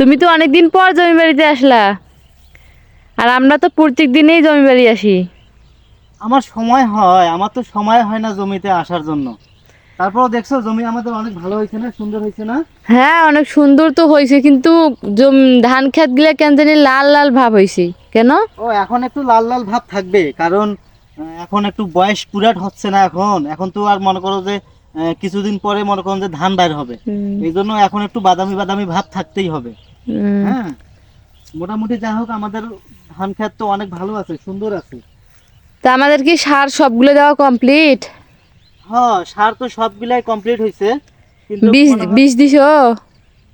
তুমি তো অনেকদিন পর জমি বাড়িতে আসলা। আর আমরা তো প্রত্যেক দিনেই জমি বাড়ি আসি। আমার সময় হয় আমার তো সময় হয় না জমিতে আসার জন্য। তারপর দেখছ জমি আমাদের অনেক ভালো হয়েছে না সুন্দর হয়েছে না? হ্যাঁ অনেক সুন্দর তো হয়েছে কিন্তু ধান খেতগুলা কেন জানি লাল লাল ভাব হয়েছে। কেন? ও এখন একটু লাল লাল ভাব থাকবে কারণ এখন একটু বয়স পুরাট হচ্ছে না এখন। এখন তো আর মনে করো যে কিছুদিন পরে মনে করো যে ধান বাইর হবে। এই জন্য এখন একটু বাদামি বাদামি ভাব থাকতেই হবে। হ্যাঁ মোটামুটি যাই হোক আমাদের ধান ক্ষেত তো অনেক ভালো আছে সুন্দর আছে। তা আমাদের কি সার সবগুলো দেওয়া কমপ্লিট হ্যাঁ সার তো সবগুলাই কমপ্লিট হয়েছে কিন্তু বীজ বীজ দিছো?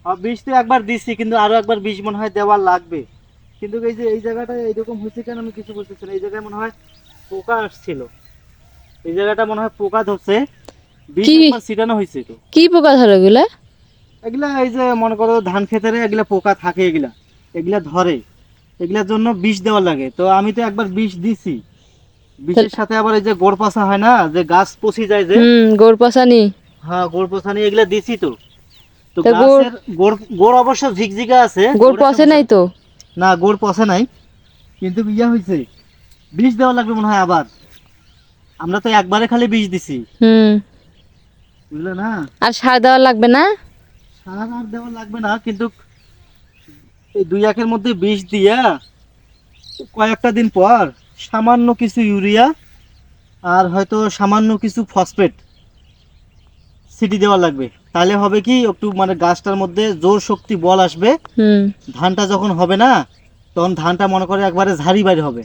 হ্যাঁ, বীজ তো একবার দিচ্ছি কিন্তু আরও একবার বীজ মনে হয় দেওয়া লাগবে। কিন্তু এই যে এই জায়গাটা এইরকম হয়েছে কেন আমি কিছু বুঝতেছি না। এই জায়গায় মনে হয় পোকা আসছিল। এই জায়গাটা মনে হয় পোকা ধরছে। বীজ? ছিটানো হয়েছে তো। কি পোকা ধরো এগুলা? এগুলা এই যে মনে করো ধান ক্ষেতেরে এগুলা পোকা থাকে এগুলা এগুলা ধরে। এগুলার জন্য বিষ দেওয়া লাগে। তো আমি তো একবার বিষ দিছি। বিষের সাথে আবার এই যে গোড় পচা হয় না যে গাছ পচি যায় যে? গোড় পচানি। হ্যাঁ গোড় পচানি এগুলা দিছি তো। তো গাছের গোড় গোড় অবশ্য ঝিকঝিকা আছে। গোড় পচে নাই তো? না গোড় পচে নাই। কিন্তু ইয়া হয়েছে বিষ দেওয়া লাগবে মনে হয় আবার। আমরা তো একবারে খালি বিষ দিছি। হুম। বুঝলে না? আর সার দেওয়া লাগবে না? সার আর দেওয়া লাগবে না কিন্তু এই দুই একের মধ্যে বিষ দিয়া কয়েকটা দিন পর সামান্য কিছু ইউরিয়া আর হয়তো সামান্য কিছু ফসফেট সিটি দেওয়া লাগবে। তাহলে হবে কি একটু মানে গাছটার মধ্যে জোর শক্তি বল আসবে। ধানটা যখন হবে না তখন ধানটা মনে করে একবারে ঝাড়ি বাইরে হবে।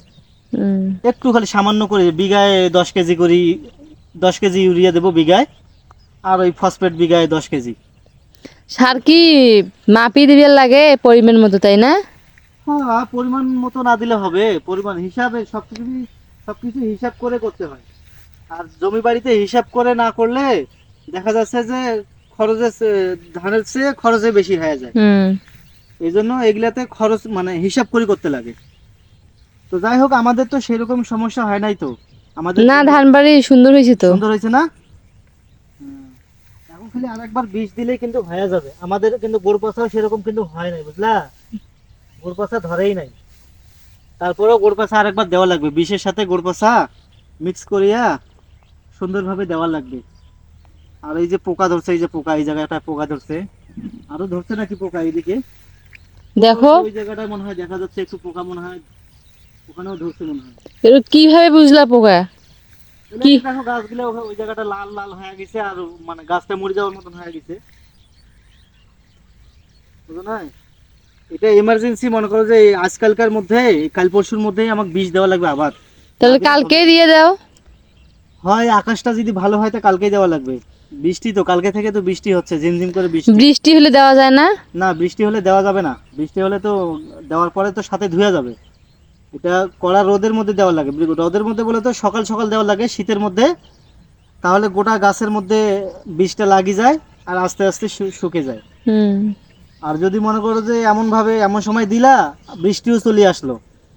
একটু খালি সামান্য করে বিঘায় দশ কেজি করি দশ কেজি ইউরিয়া দেবো বিঘায় আর ওই ফসফেট বিঘায় দশ কেজি। সার কি মাপি দিবে লাগে পরিমাণ মতো তাই না? হ্যাঁ পরিমাণ মতো না দিলে হবে। পরিমাণ হিসাবে সব কিছু সব কিছু হিসাব করে করতে হয়। আর জমি বাড়িতে হিসাব করে না করলে দেখা যাচ্ছে যে খরচে ধানের চেয়ে খরচে বেশি হয়ে যায়। এই জন্য এগুলাতে খরচ মানে হিসাব করে করতে লাগে। তো যাই হোক আমাদের তো সেরকম সমস্যা হয় নাই তো। আমাদের না ধান বাড়ি সুন্দর হয়েছে তো। সুন্দর হয়েছে না? খালি আরেকবার বীজ দিলেই কিন্তু হয়ে যাবে। আমাদের কিন্তু গোড় পচাও সেরকম কিন্তু হয় নাই বুঝলা? গোড় পচা ধরেই নাই। তারপরেও গোড় পচা আরেকবার দেওয়া লাগবে। বিষের সাথে গোড় পচা মিক্স করিয়া সুন্দরভাবে দেওয়া লাগবে। আর এই যে পোকা ধরছে এই যে পোকা এই জায়গাটা পোকা ধরছে। আরও ধরছে নাকি পোকা এইদিকে? দেখো। ওই জায়গাটায় মনে হয় দেখা যাচ্ছে একটু পোকা মনে হয়। ওখানেও ধরছে মনে হয়। কীভাবে বুঝলা পোকা? কি? গাছগুলো ওই জায়গাটা লাল লাল হয়ে গেছে আর মানে গাছটা মরে যাওয়ার মতন হয়ে গেছে। বুঝো না এটা এমার্জেন্সি মনে করো যে আজকালকার মধ্যে কাল পরশুর মধ্যেই আমাকে বিষ দেওয়া লাগবে আবার তাহলে কালকে দিয়ে দাও। হয় আকাশটা যদি ভালো হয় তা কালকেই দেওয়া লাগবে। বৃষ্টি তো কালকে থেকে তো বৃষ্টি হচ্ছে ঝিমঝিম করে বৃষ্টি। বৃষ্টি হলে দেওয়া যায় না? না বৃষ্টি হলে দেওয়া যাবে না। বৃষ্টি হলে তো দেওয়ার পরে তো সাথে ধুয়ে যাবে। এটা কড়া রোদের মধ্যে দেওয়া লাগে। রোদের মধ্যে বলে তো সকাল সকাল দেওয়া লাগে শীতের মধ্যে। তাহলে গোটা গাছের মধ্যে বীজটা লাগি যায় আর আস্তে আস্তে শুকে যায়। আর যদি মনে করো যে এমনভাবে এমন সময় দিলা বৃষ্টিও চলে আসলো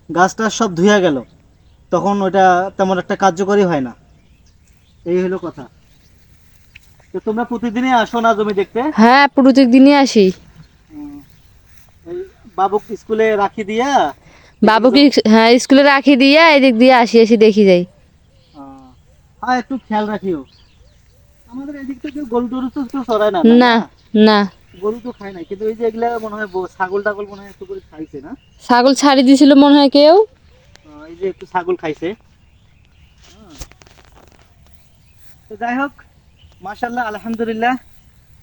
গাছটা সব ধুয়ে গেল তখন ওটা তেমন একটা কার্যকরী হয় না। এই হলো কথা। তো তোমরা প্রতিদিনই আসো না জমি দেখতে? হ্যাঁ প্রত্যেক দিনই আসি। বাবুক স্কুলে রাখি দিয়া বাবুকে হ্যাঁ স্কুলে রাখি দিয়ে এদিক দিয়ে আসি আসি দেখি যাই। হ্যাঁ একটু খেয়াল রাখিও। আমাদের এদিক থেকে গরু টরু তো কেউ চড়ায় না না? না গরু তো খায় না কিন্তু এই যে এগুলা মনে হয় ছাগল টাগল মনে হয় একটু করে খাইছে না? ছাগল ছাড়ি দিছিল মনে হয় কেউ। এই যে একটু ছাগল খাইছে। তো যাই হোক মাশাল্লাহ আলহামদুলিল্লাহ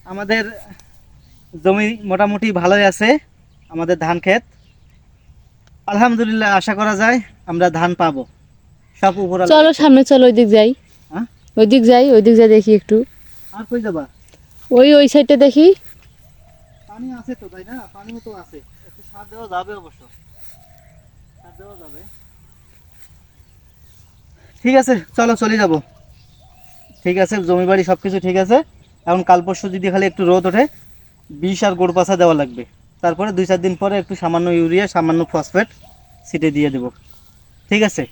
আমাদের জমি মোটামুটি ভালোই আছে আমাদের ধান ক্ষেত। আলহামদুলিল্লাহ আশা করা যায় আমরা ধান পাবো। সব উপর চলো সামনে চলো ওই দিক যাই। হ্যাঁ? ওই দিক যাই ওই দিক যাই দেখি একটু। আর কই যাবা? ওই ওই সাইডটা দেখি। পানি আছে তো তাই না? পানিও তো আছে। একটু সার দেওয়া যাবে অবশ্য। সার দেওয়া যাবে। ঠিক আছে চলো চলে যাব। ঠিক আছে জমি বাড়ি সব কিছু ঠিক আছে। এখন কাল পরশু যদি খালি একটু রোদ ওঠে বিষ আর গোড় পাছা দেওয়া লাগবে। তারপরে দুই চার দিন পরে একটু সামান্য ইউরিয়া, সামান্য ফসফেট ছিটে দিয়ে দেব। ঠিক আছে?